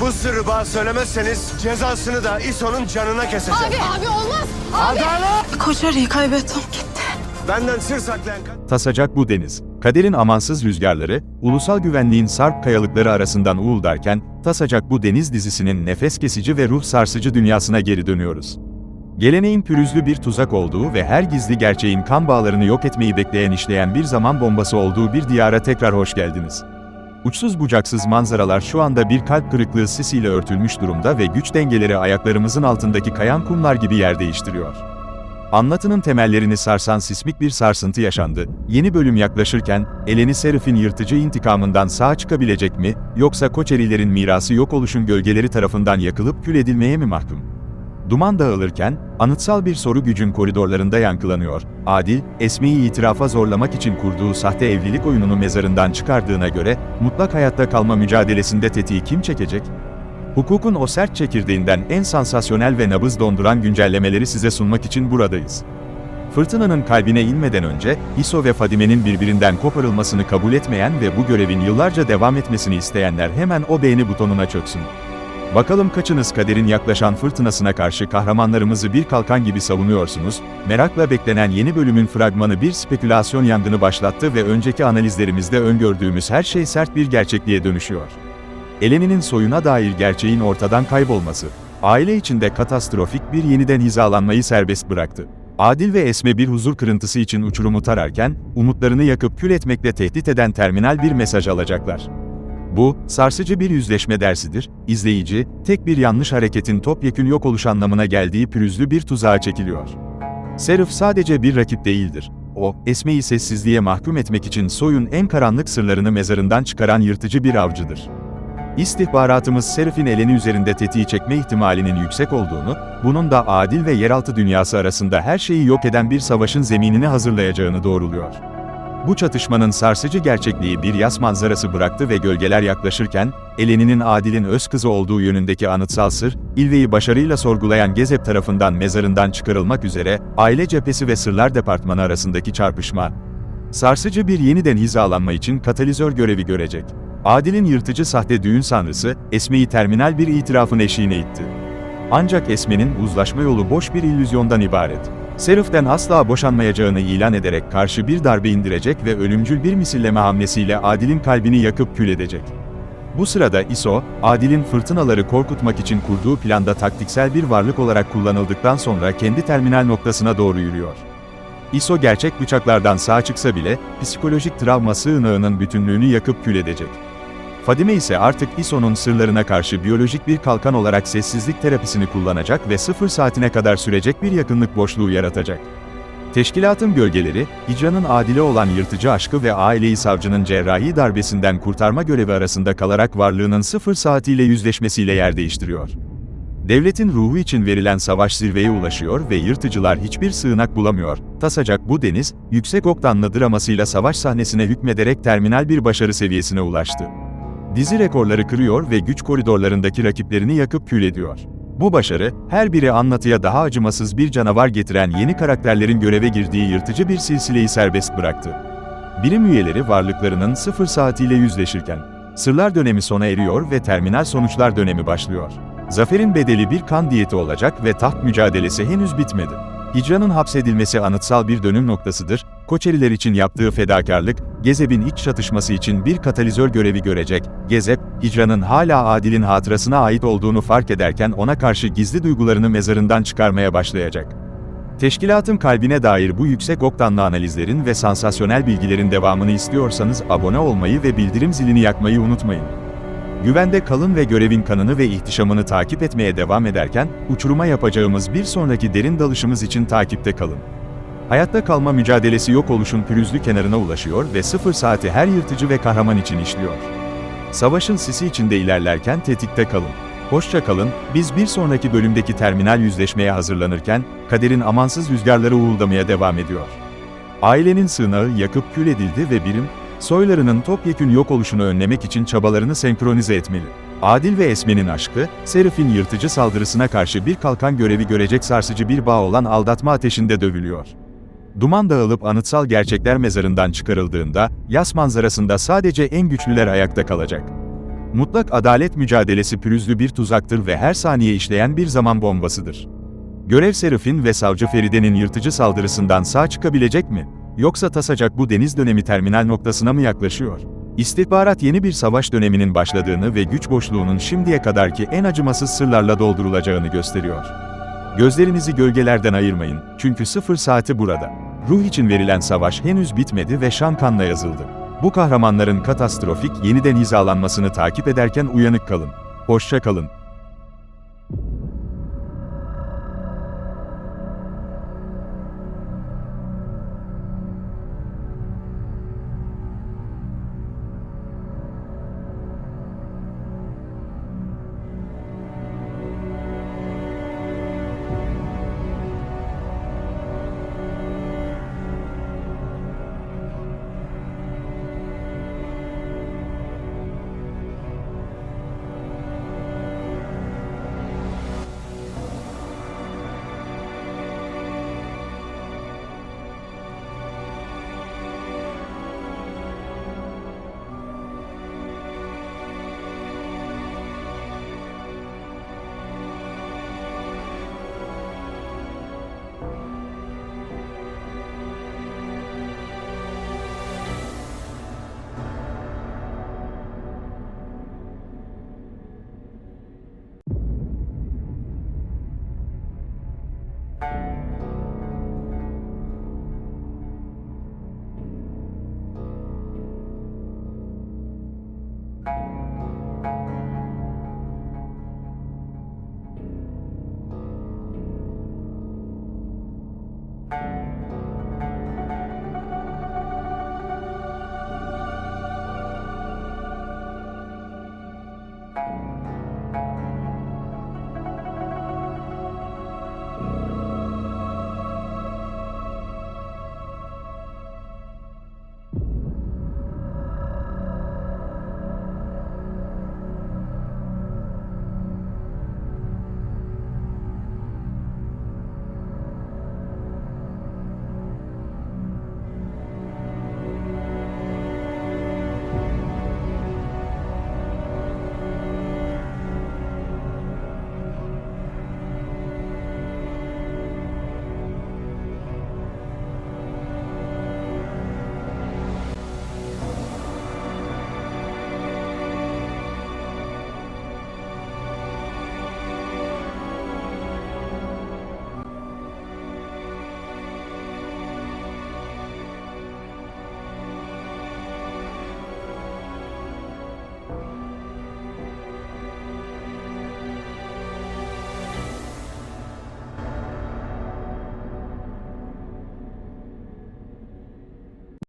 Bu sırrı bana söylemezseniz cezasını da İso'nun canına keseceğim. Abi, abi olmaz. Abi. Adalet! Koçeri'yi kaybettim. Gitti. Benden sır saklayan. Tasacak bu deniz. Kaderin amansız rüzgarları, ulusal güvenliğin sarp kayalıkları arasından uğuldarken, Tasacak bu deniz dizisinin nefes kesici ve ruh sarsıcı dünyasına geri dönüyoruz. Geleneğin pürüzlü bir tuzak olduğu ve her gizli gerçeğin kan bağlarını yok etmeyi bekleyen işleyen bir zaman bombası olduğu bir diyara tekrar hoş geldiniz. Uçsuz bucaksız manzaralar şu anda bir kalp kırıklığı sisiyle örtülmüş durumda ve güç dengeleri ayaklarımızın altındaki kayan kumlar gibi yer değiştiriyor. Anlatının temellerini sarsan sismik bir sarsıntı yaşandı. Yeni bölüm yaklaşırken, Eleni Serif'in yırtıcı intikamından sağ çıkabilecek mi, yoksa Koçerilerin mirası yok oluşun gölgeleri tarafından yakılıp kül edilmeye mi mahkum? Duman dağılırken, anıtsal bir soru gücün koridorlarında yankılanıyor. Adil, Esme'yi itirafa zorlamak için kurduğu sahte evlilik oyununu mezarından çıkardığına göre, mutlak hayatta kalma mücadelesinde tetiği kim çekecek? Hukukun o sert çekirdeğinden en sansasyonel ve nabız donduran güncellemeleri size sunmak için buradayız. Fırtınanın kalbine inmeden önce, İso ve Fadime'nin birbirinden koparılmasını kabul etmeyen ve bu görevin yıllarca devam etmesini isteyenler hemen o beğeni butonuna çöksün. Bakalım kaçınız kaderin yaklaşan fırtınasına karşı kahramanlarımızı bir kalkan gibi savunuyorsunuz, merakla beklenen yeni bölümün fragmanı bir spekülasyon yangını başlattı ve önceki analizlerimizde öngördüğümüz her şey sert bir gerçekliğe dönüşüyor. Eleni'nin soyuna dair gerçeğin ortadan kaybolması, aile içinde katastrofik bir yeniden hizalanmayı serbest bıraktı. Adil ve Esme bir huzur kırıntısı için uçurumu tararken, umutlarını yakıp kül etmekle tehdit eden terminal bir mesaj alacaklar. Bu, sarsıcı bir yüzleşme dersidir, izleyici, tek bir yanlış hareketin topyekün yok oluş anlamına geldiği pürüzlü bir tuzağa çekiliyor. Serif sadece bir rakip değildir. O, Esme'yi sessizliğe mahkum etmek için soyun en karanlık sırlarını mezarından çıkaran yırtıcı bir avcıdır. İstihbaratımız Serif'in eleni üzerinde tetiği çekme ihtimalinin yüksek olduğunu, bunun da adil ve yeraltı dünyası arasında her şeyi yok eden bir savaşın zeminini hazırlayacağını doğruluyor. Bu çatışmanın sarsıcı gerçekliği bir yas manzarası bıraktı ve gölgeler yaklaşırken, Eleni'nin Adil'in öz kızı olduğu yönündeki anıtsal sır, İlve'yi başarıyla sorgulayan Gezep tarafından mezarından çıkarılmak üzere, aile cephesi ve sırlar departmanı arasındaki çarpışma, sarsıcı bir yeniden hizalanma için katalizör görevi görecek. Adil'in yırtıcı sahte düğün sanrısı, Esme'yi terminal bir itirafın eşiğine itti. Ancak Esme'nin uzlaşma yolu boş bir illüzyondan ibaret. Serif'ten asla boşanmayacağını ilan ederek karşı bir darbe indirecek ve ölümcül bir misilleme hamlesiyle Adil'in kalbini yakıp kül edecek. Bu sırada ISO, Adil'in fırtınaları korkutmak için kurduğu planda taktiksel bir varlık olarak kullanıldıktan sonra kendi terminal noktasına doğru yürüyor. ISO gerçek bıçaklardan sağ çıksa bile, psikolojik travma sığınağının bütünlüğünü yakıp kül edecek. Fadime ise artık ISO'nun sırlarına karşı biyolojik bir kalkan olarak sessizlik terapisini kullanacak ve sıfır saatine kadar sürecek bir yakınlık boşluğu yaratacak. Teşkilatın gölgeleri, Hicran'ın adile olan yırtıcı aşkı ve aileyi savcının cerrahi darbesinden kurtarma görevi arasında kalarak varlığının sıfır saatiyle yüzleşmesiyle yer değiştiriyor. Devletin ruhu için verilen savaş zirveye ulaşıyor ve yırtıcılar hiçbir sığınak bulamıyor. Tasacak bu deniz, yüksek oktanlı dramasıyla savaş sahnesine hükmederek terminal bir başarı seviyesine ulaştı. Dizi rekorları kırıyor ve güç koridorlarındaki rakiplerini yakıp kül ediyor. Bu başarı, her biri anlatıya daha acımasız bir canavar getiren yeni karakterlerin göreve girdiği yırtıcı bir silsileyi serbest bıraktı. Birim üyeleri varlıklarının sıfır saatiyle yüzleşirken, sırlar dönemi sona eriyor ve terminal sonuçlar dönemi başlıyor. Zaferin bedeli bir kan diyeti olacak ve taht mücadelesi henüz bitmedi. Hicran'ın hapsedilmesi anıtsal bir dönüm noktasıdır, Koçeriler için yaptığı fedakarlık, Gezeb'in iç çatışması için bir katalizör görevi görecek. Gezep, Hicran'ın hala Adil'in hatırasına ait olduğunu fark ederken ona karşı gizli duygularını mezarından çıkarmaya başlayacak. Teşkilatın kalbine dair bu yüksek oktanlı analizlerin ve sansasyonel bilgilerin devamını istiyorsanız abone olmayı ve bildirim zilini yakmayı unutmayın. Güvende kalın ve görevin kanını ve ihtişamını takip etmeye devam ederken, uçuruma yapacağımız bir sonraki derin dalışımız için takipte kalın. Hayatta kalma mücadelesi yok oluşun pürüzlü kenarına ulaşıyor ve sıfır saati her yırtıcı ve kahraman için işliyor. Savaşın sisi içinde ilerlerken tetikte kalın. Hoşça kalın, biz bir sonraki bölümdeki terminal yüzleşmeye hazırlanırken, kaderin amansız rüzgarları uğuldamaya devam ediyor. Ailenin sığınağı yakıp kül edildi ve birim, soylarının topyekün yok oluşunu önlemek için çabalarını senkronize etmeli. Adil ve Esme'nin aşkı, Serif'in yırtıcı saldırısına karşı bir kalkan görevi görecek sarsıcı bir bağ olan aldatma ateşinde dövülüyor. Duman dağılıp anıtsal gerçekler mezarından çıkarıldığında, yas manzarasında sadece en güçlüler ayakta kalacak. Mutlak adalet mücadelesi pürüzlü bir tuzaktır ve her saniye işleyen bir zaman bombasıdır. Görev Serafin ve Savcı Feride'nin yırtıcı saldırısından sağ çıkabilecek mi? Yoksa tasacak bu deniz dönemi terminal noktasına mı yaklaşıyor? İstihbarat yeni bir savaş döneminin başladığını ve güç boşluğunun şimdiye kadarki en acımasız sırlarla doldurulacağını gösteriyor. Gözlerinizi gölgelerden ayırmayın, çünkü sıfır saati burada. Ruh için verilen savaş henüz bitmedi ve şan kanla yazıldı. Bu kahramanların katastrofik yeniden hizalanmasını takip ederken uyanık kalın. Hoşça kalın.